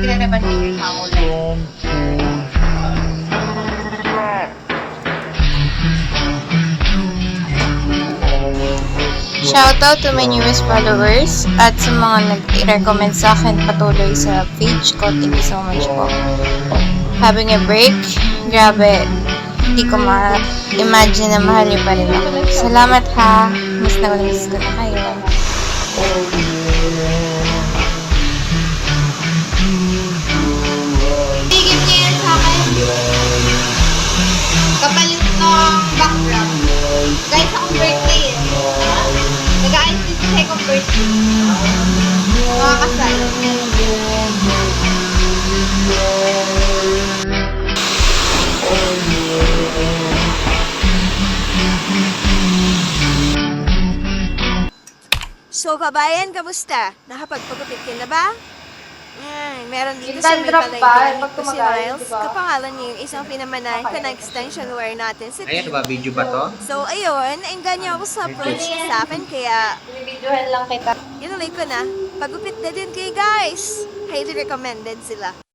Hindi naman din yung kulay. Shoutout to my newest followers at sa mga nag-recommend sa akin patuloy sa page ko. Thank you so much po. Having a break, grabe, hindi ko ma-imagine na mahal niyo pa rin ako. Salamat ha. Miss na ko na miss ko na kayo. Nag-aayos din sa second birthday. Mga kasal. So, kabayan, kamusta? Nakapagpagupit ka na ba? Yan, meron dito sa may palay si tumagalan, Miles. Kapangalan niya yung isang pinamanay ko na extension wire natin sa Ayan, ba? Video ba to? So, ayun, nainganyo ako sa approach niya sa akin, kaya Binibidyohan lang kita. inuloy ko na. Pagupit na din kayo, guys! Highly recommended sila.